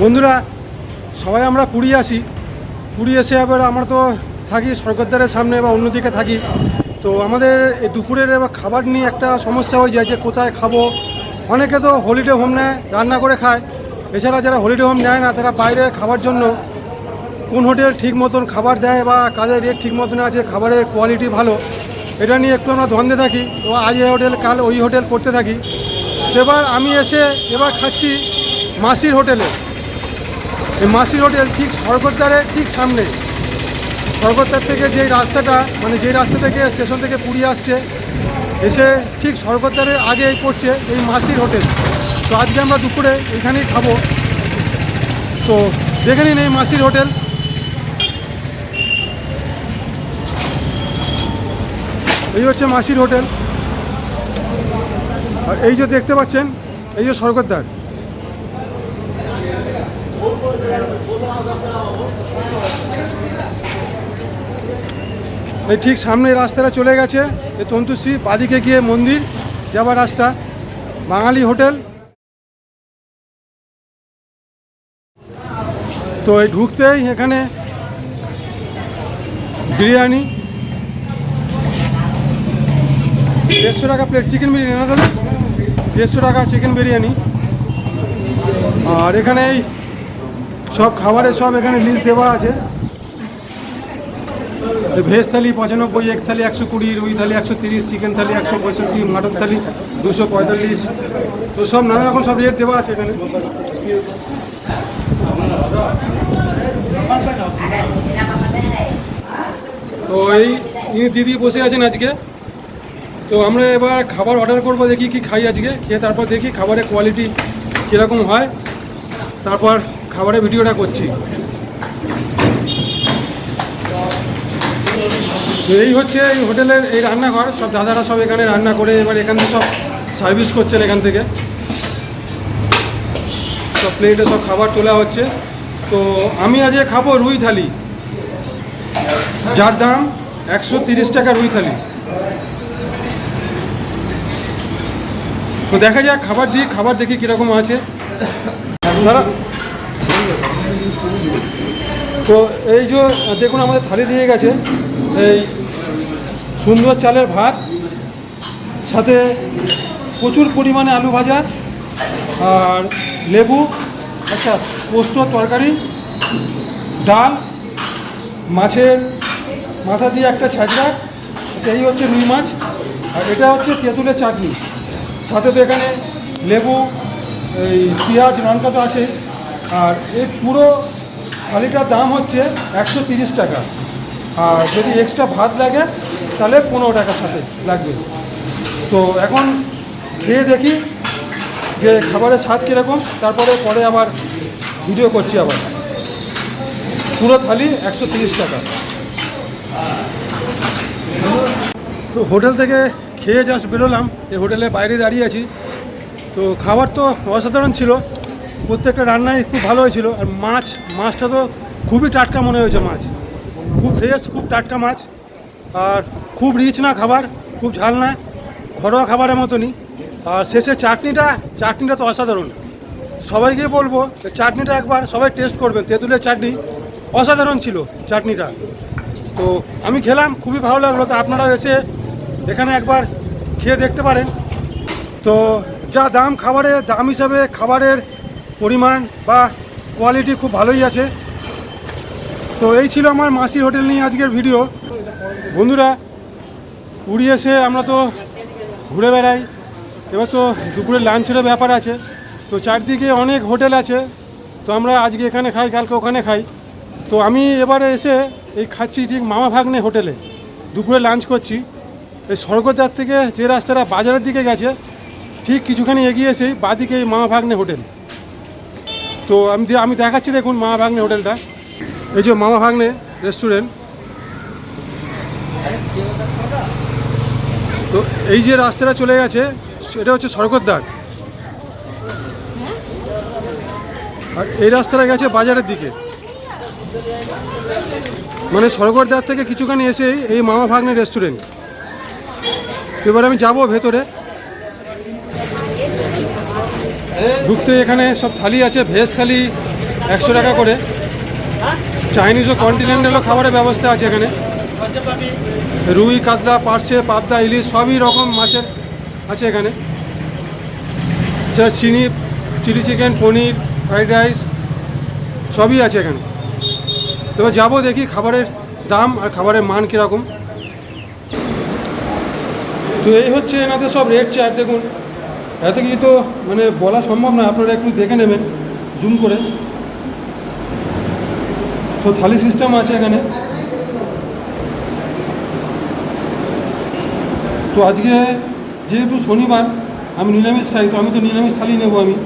বন্ধুরা, সবাই আমরা পুরী আসি। পুরী এসে আবার আমরা তো থাকি সরকারদারের সামনে বা অন্যদিকে থাকি। তো আমাদের এই দুপুরের এবার খাবার নিয়ে একটা সমস্যা হয়ে যায় যে কোথায় খাব। অনেকে তো হলিডে হোম নেয়, রান্না করে খায়। এছাড়া যারা হলিডে হোম নেয় না, তারা বাইরে খাবার জন্য কোন হোটেল ঠিক মতন খাবার দেয় বা কাজের রেট ঠিক মতন আছে, খাবারের কোয়ালিটি ভালো, এটা নিয়ে একটু আমরা দ্বন্দ্বে থাকি। তো আজ এই হোটেল, কাল ওই হোটেল করতে থাকি। এবার আমি এসে এবার খাচ্ছি মাসির হোটেলে। এই মাসির হোটেল ঠিক স্বর্গদ্বারের ঠিক সামনে। স্বর্গদ্বার থেকে যেই রাস্তাটা মানে যেই রাস্তা থেকে স্টেশন থেকে পুরী আসছে, এসে ঠিক স্বর্গদ্বারের আগেই পড়ছে এই মাসির হোটেল। তো আজকে আমরা দুপুরে এখানেই খাব। তো দেখে নিন এই মাসির হোটেল। এই হচ্ছে মাসির হোটেল। আর এই যে দেখতে পাচ্ছেন, এই যে স্বর্গদ্বার। এই ঠিক সামনে রাস্তাটা চলে গেছে, এই তন্তুশ্রী, বাদিকে গিয়ে মন্দির, যাবার রাস্তা, বাঙালি হোটেল। তো এই ঢুকতেই এখানে বিরিয়ানি দেড়শো টাকা প্লেট চিকেন বিরিয়ানি, না দাদা? দেড়শো টাকা চিকেন বিরিয়ানি। আর এখানে সব খাবারের সব এখানে লিস্ট দেওয়া আছে। ভেজ থালি পঁচানব্বই এক থালি একশো কুড়ি, রুই থালি একশো তিরিশ চিকেন থালি একশো পঁয়ষট্টি, মাটন থালি দুশো পঁয়তাল্লিশ। তো সব নানা রকম সব রেট দেওয়া আছে এখানে। তো এই দিদি বসে আছেন আজকে। তো আমরা এবার খাবার অর্ডার করব, দেখি কি খাই আজকে। খেয়ে তারপর দেখি খাবারের কোয়ালিটি কীরকম হয়। তারপর খাবারের ভিডিওটা করছি। তো এই হচ্ছে এই হোটেলের এই রান্নাঘর। সব দাদারা সব এখানে রান্না করে এবার এখান থেকে সব সার্ভিস করছেন এখান থেকে। সব প্লেটে সব খাবার তোলা হচ্ছে। তো আমি আজকে খাব রুই থালি। যার দাম একশো টাকা রুই থালি। তো দেখা যাক, খাবার দিই, খাবার দেখি কীরকম আছে। তো এই যে, দেখুন, আমাদের থালি দিয়ে গেছে। এই সুন্দর চালের ভাত, সাথে প্রচুর পরিমাণে আলু ভাজা, আর লেবু আচ্ছা পোস্ত, তরকারি, ডাল, মাছের মাথা দিয়ে একটা ছাঁচড়া আচ্ছা এই হচ্ছে রুই মাছ, আর এটা হচ্ছে তেঁতুলের চাটনি। সাথে তো এখানে লেবু, এই পেঁয়াজ, লঙ্কা তো আছে। আর এই পুরো থালিটার দাম হচ্ছে একশো তিরিশ টাকা। আর যদি এক্সট্রা ভাত লাগে, তাহলে পনেরো টাকার সাথে লাগবে। তো এখন খেয়ে দেখি যে খাবারের স্বাদ কীরকম, তারপরে পরে আবার ভিডিও করছি আবার। পুরো থালি একশো টাকা। তো হোটেল থেকে খেয়ে জাস্ট বেরোলাম, এই হোটেলের বাইরে দাঁড়িয়ে আছি। তো খাবার তো অসাধারণ ছিল, প্রত্যেকটা রান্নাই খুব ভালো হয়েছিল, আর মাছ, মাছটা তো খুবই টাটকা মনে হয়েছে মাছ। খুব ফ্রেশ খুব টাটকা মাছ, আর খুব রিচ না খাবার, খুব ঝাল না, ঘরোয়া খাবারের মতনই। আর শেষে চাটনিটা চাটনিটা তো অসাধারণ। সবাইকে বলব চাটনিটা একবার সবাই টেস্ট করবেন, তেঁতুলের চাটনি, অসাধারণ ছিল চাটনিটা। তো আমি খেলাম, খুবই ভালো লাগল। তো আপনারাও এসে এখানে একবার খেয়ে দেখতে পারেন। তো যা দাম খাবারের, দাম হিসাবে খাবারের পরিমাণ বা কোয়ালিটি খুব ভালোই আছে। তো এই ছিল আমার মাসির হোটেল নিয়ে আজকের ভিডিও বন্ধুরা, পুরী এসে আমরা তো ঘুরে বেড়াই। এবার তো দুপুরে লাঞ্চেরও ব্যাপার আছে। তো চারদিকে অনেক হোটেল আছে। তো আমরা আজকে এখানে খাই, কালকে ওখানে খাই। তো আমি এবারে এসে এই খাচ্ছি ঠিক মামা ভাগ্নে হোটেলে। দুপুরে লাঞ্চ করছি। এই স্বর্গদ্বার থেকে যে রাস্তাটা বাজারের দিকে গেছে, ঠিক কিছুখানি এগিয়ে এসেই বাদিকে এই মামা ভাগ্নে হোটেল। তো আমি আমি দেখাচ্ছি দেখুন মামা ভাগ্নে হোটেলটা। এই যে মামা ভাগ্নে রেস্টুরেন্ট। তো এই যে রাস্তাটা চলে গেছে, সেটা হচ্ছে স্বর্গদ্বার। আর এই রাস্তাটা গেছে বাজারের দিকে। মানে স্বর্গদ্বার থেকে কিছুখানি এসেই এই মামা ভাগ্নে রেস্টুরেন্ট। এবার আমি যাব ভেতরে। ঢুকতে এখানে সব থালি আছে, ভেজ থালি একশো টাকা করে। চাইনিজ ও কন্টিনেন্টালও খাবারের ব্যবস্থা আছে এখানে। রুই, কাতলা পার্সে পাবদা, ইলিশ, সবই রকম মাছের আছে এখানে। চিনি, chilli chicken, paneer, fried rice, সবই আছে এখানে। তবে যাব দেখি খাবারের দাম আর খাবারের মান কীরকম। তো এই হচ্ছে এনাদের সব রেট চার্ট দেখুন। এত কিছু তো মানে বলা সম্ভব না আপনারা একটু দেখে নেবেন জুম করে। তো থালি সিস্টেম আছে এখানে। তো আজকে যেহেতু শনিবার, আমি নিরামিষ খাই, তো আমি তো নিরামিষ থালি নেব আমি।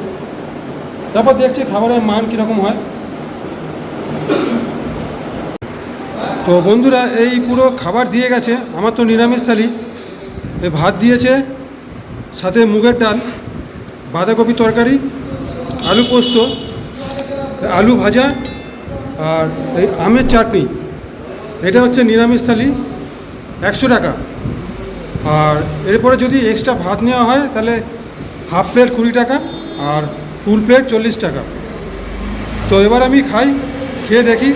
তারপর দেখছি খাবারের মান কীরকম হয়। তো বন্ধুরা, এই পুরো খাবার দিয়ে গেছে, আমার তো নিরামিষ থালি। ভাত দিয়েছে, সাথে মুগের ডাল, বাঁধাকপি তরকারি, আলু পোস্ত, আলু ভাজা আর এই আমের চাটনি। এটা হচ্ছে নিরামিষ থালি, একশো টাকা। আর এরপরে যদি এক্সট্রা ভাত নেওয়া হয়, তাহলে হাফ প্লেট কুড়ি টাকা আর ফুল প্লেট চল্লিশ টাকা। তো এবার আমি খাই, খেয়ে দেখি।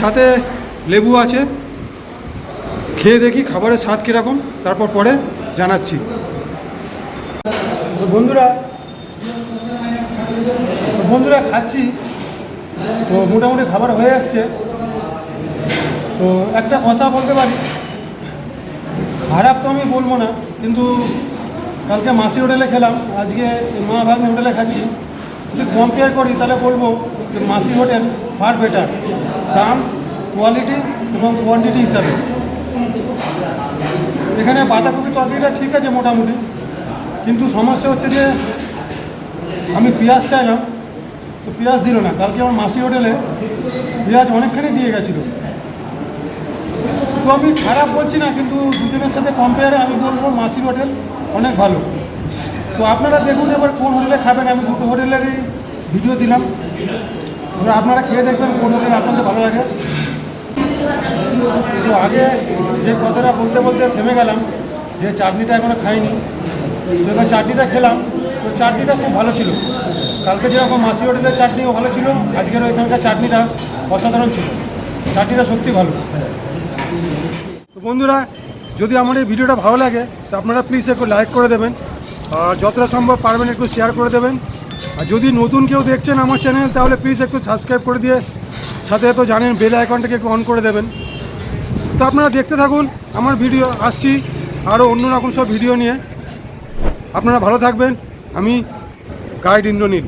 সাথে লেবু আছে খেয়ে দেখি, খাবারের স্বাদ কীরকম, তারপর পরে জানাচ্ছি। বন্ধুরা বন্ধুরা খাচ্ছি, তো মোটামুটি খাবার হয়ে আসছে। তো একটা কথা বলতে পারি, খারাপ তো আমি বলব না, কিন্তু কালকে মাসি হোটেলে খেলাম, আজকে মা ভাগ্নি হোটেলে খাচ্ছি। যদি কম্পেয়ার করি, তাহলে বলব যে মাসি হোটেল ফার বেটার দাম কোয়ালিটি এবং কোয়ান্টিটি হিসাবে। এখানে বাঁধাকপি তরকারিটা ঠিক আছে মোটামুটি। কিন্তু সমস্যা হচ্ছে যে আমি পেঁয়াজ চাইলাম, তো পেঁয়াজ দিল না। কালকে আমার মাসি হোটেলে পেঁয়াজ অনেকখানি দিয়ে গেছিল। তো আমি খারাপ বলছি না, কিন্তু দুজনের সাথে কম্পেয়ারে আমি বলব, মাসির হোটেল অনেক ভালো। তো আপনারা দেখুন এবার কোন হোটেলে খাবেন। আমি দুটো হোটেলেরই ভিডিও দিলাম। এবার আপনারা খেয়ে দেখবেন কোন হোটেল আপনাদের ভালো লাগে। তো আগে যে কথাটা বলতে বলতে থেমে গেলাম, যে চাটনিটা এখনও খাইনি। তো এবার চাটনিটা খেলাম। তো চাটনিটা খুব ভালো ছিল। কালকে যেরকম মাসি হোটেলের চাটনিও ভালো ছিল আজকের ওইখানকার চাটনিটা অসাধারণ ছিল। চাটনিটা সত্যি ভালো। তো বন্ধুরা, যদি আমার এই ভিডিওটা ভালো লাগে, তো আপনারা প্লিজ একটু লাইক করে দেবেন। আর যতটা সম্ভব পারবেন একটু শেয়ার করে দেবেন। আর যদি নতুন কেউ দেখছেন আমার চ্যানেল তাহলে প্লিজ একটু সাবস্ক্রাইব করে দিয়ে সাথে তো জানেন বেল আইকনটাকে একটু অন করে দেবেন। তো আপনারা দেখতে থাকুন, আমার ভিডিও আসছি আরও অন্য রকম সব ভিডিও নিয়ে। আপনারা ভালো থাকবেন, আমি গাইড ইন্দ্রনীল।